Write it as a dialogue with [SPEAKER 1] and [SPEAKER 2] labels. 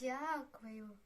[SPEAKER 1] Дякую.